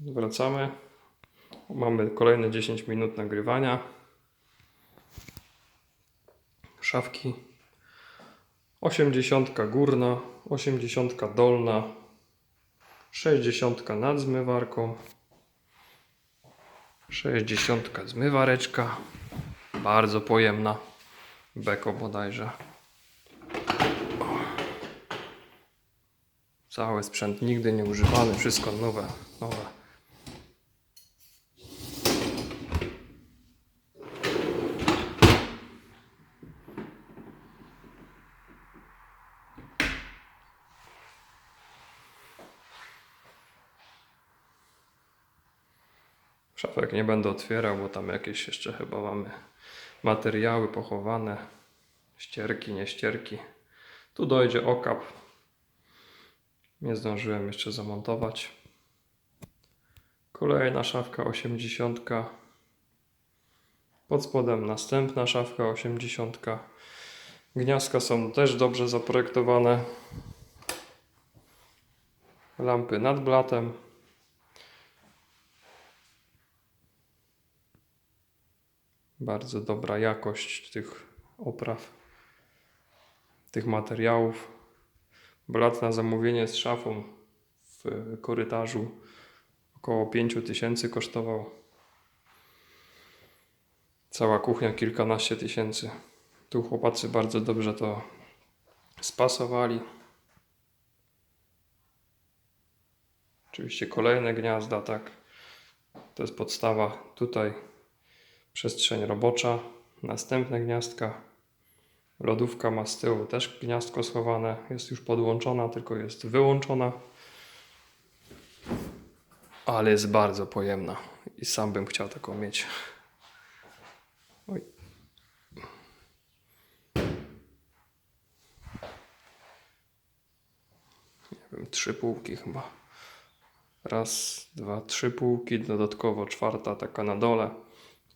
Wracamy. Mamy kolejne 10 minut nagrywania. Szafki. 80 górna, 80 dolna, 60 nad zmywarką, 60 zmywareczka. Bardzo pojemna. Beko bodajże. Cały sprzęt nigdy nie używany, wszystko nowe, nowe. Szafek nie będę otwierał, bo tam jakieś jeszcze chyba mamy materiały pochowane. Ścierki, nie ścierki. Tu dojdzie okap. Nie zdążyłem jeszcze zamontować. Kolejna szafka 80. Pod spodem następna szafka 80. Gniazdka są też dobrze zaprojektowane. Lampy nad blatem. Bardzo dobra jakość tych opraw, tych materiałów. Blat na zamówienie z szafą w korytarzu około 5000 kosztował. Cała kuchnia kilkanaście tysięcy. Tu chłopacy bardzo dobrze to spasowali. Oczywiście kolejne gniazda, tak. To jest podstawa. Tutaj przestrzeń robocza. Następne gniazdka. Lodówka ma z tyłu też gniazdko schowane. Jest już podłączona, tylko jest wyłączona. Ale jest bardzo pojemna. I sam bym chciał taką mieć. Oj. Nie wiem, trzy półki chyba. Raz, dwa, trzy półki. Dodatkowo czwarta taka na dole.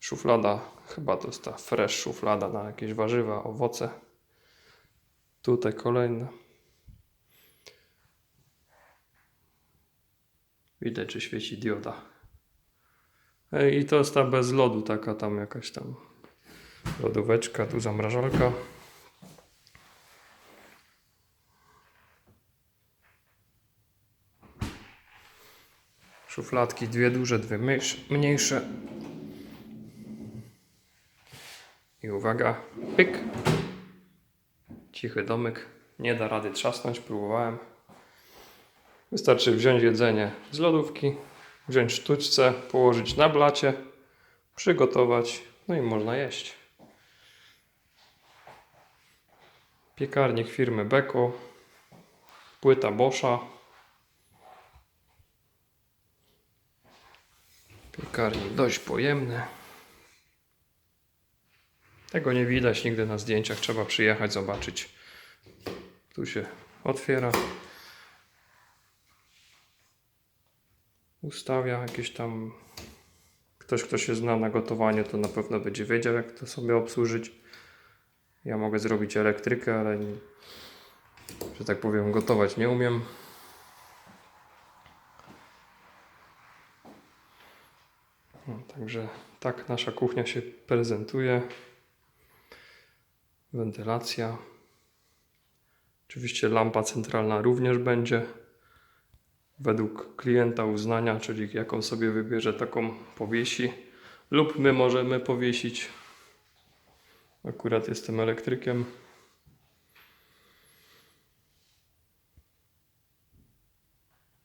Szuflada, chyba to jest ta fresh szuflada na jakieś warzywa, owoce. Tutaj kolejna. Widać, że świeci dioda. I to jest ta bez lodu, taka tam jakaś tam lodóweczka, tu zamrażalka. Szufladki dwie duże, dwie mniejsze. I uwaga, pyk. Cichy domek. Nie da rady trzasnąć, próbowałem. Wystarczy wziąć jedzenie z lodówki, wziąć sztuczce, położyć na blacie, przygotować, no i można jeść. Piekarnik firmy Beko, płyta Boscha. Piekarnik dość pojemny. Tego nie widać nigdy na zdjęciach, trzeba przyjechać, zobaczyć. Tu się otwiera. Ustawia jakieś tam. Ktoś, kto się zna na gotowaniu, to na pewno będzie wiedział, jak to sobie obsłużyć. Ja mogę zrobić elektrykę, ale nie, że tak powiem, gotować nie umiem. No, także tak nasza kuchnia się prezentuje. Wentylacja. Oczywiście lampa centralna również będzie. Według klienta uznania, czyli jaką sobie wybierze, taką powiesi. Lub my możemy powiesić. Akurat jestem elektrykiem.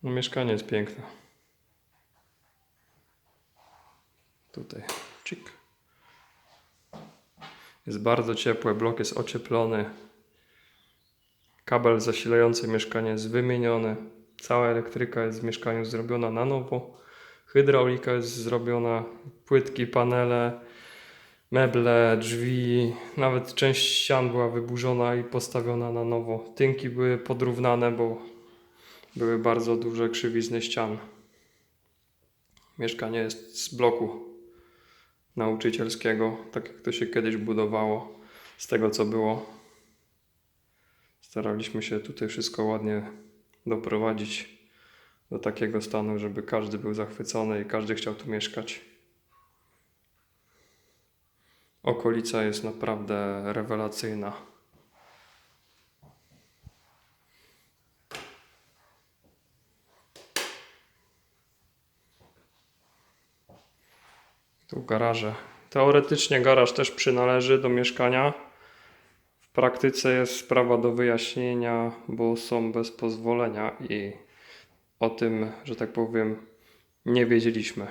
No, mieszkanie jest piękne. Tutaj, czyk. Jest bardzo ciepłe, blok jest ocieplony. Kabel zasilający mieszkanie jest wymieniony. Cała elektryka jest w mieszkaniu zrobiona na nowo. Hydraulika jest zrobiona, płytki, panele, meble, drzwi, nawet część ścian była wyburzona i postawiona na nowo. Tynki były podrównane, bo były bardzo duże krzywizny ścian. Mieszkanie jest z bloku nauczycielskiego, tak jak to się kiedyś budowało, z tego co było. Staraliśmy się tutaj wszystko ładnie doprowadzić do takiego stanu, żeby każdy był zachwycony i każdy chciał tu mieszkać. Okolica jest naprawdę rewelacyjna. Tu garaże. Teoretycznie garaż też przynależy do mieszkania. W praktyce jest sprawa do wyjaśnienia, bo są bez pozwolenia i o tym, że tak powiem, nie wiedzieliśmy.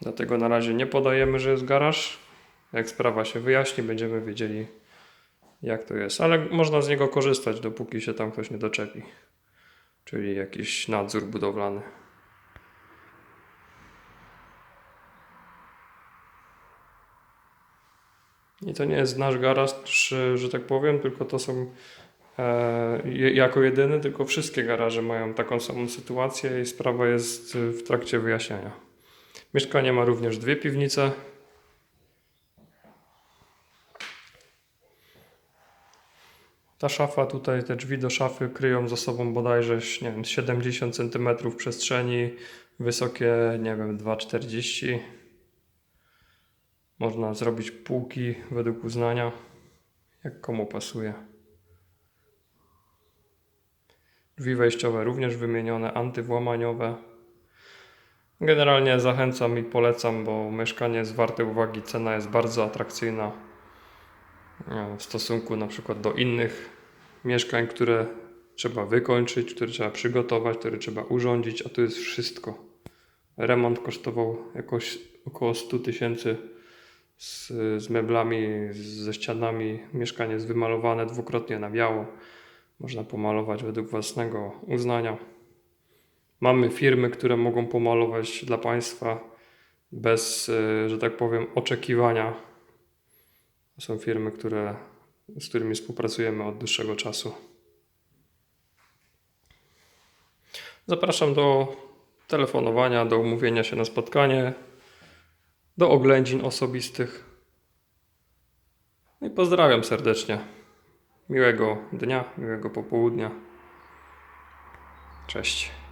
Dlatego na razie nie podajemy, że jest garaż. Jak sprawa się wyjaśni, będziemy wiedzieli, jak to jest. Ale można z niego korzystać, dopóki się tam ktoś nie doczepi. Czyli jakiś nadzór budowlany. I to nie jest nasz garaż, że tak powiem, tylko to są e, jako jedyny, tylko wszystkie garaże mają taką samą sytuację i sprawa jest w trakcie wyjaśniania. Mieszkanie ma również dwie piwnice. Ta szafa tutaj, te drzwi do szafy kryją za sobą bodajże, nie wiem, 70 cm przestrzeni, wysokie, nie wiem, 2,40 Można zrobić półki według uznania, jak komu pasuje. Drzwi wejściowe również wymienione, antywłamaniowe. Generalnie zachęcam i polecam, bo mieszkanie jest warte uwagi, cena jest bardzo atrakcyjna e, w stosunku na przykład do innych mieszkań, które trzeba wykończyć, które trzeba przygotować, które trzeba urządzić, a tu jest wszystko. Remont kosztował jakoś około 100 tysięcy z, z meblami, ze ścianami. Mieszkanie jest wymalowane dwukrotnie na biało. Można pomalować według własnego uznania. Mamy firmy, które mogą pomalować dla Państwa bez, e, że tak powiem, oczekiwania. Są firmy, które, z którymi współpracujemy od dłuższego czasu. Zapraszam do telefonowania, do umówienia się na spotkanie, do oględzin osobistych. No i pozdrawiam serdecznie. Miłego dnia, miłego popołudnia. Cześć.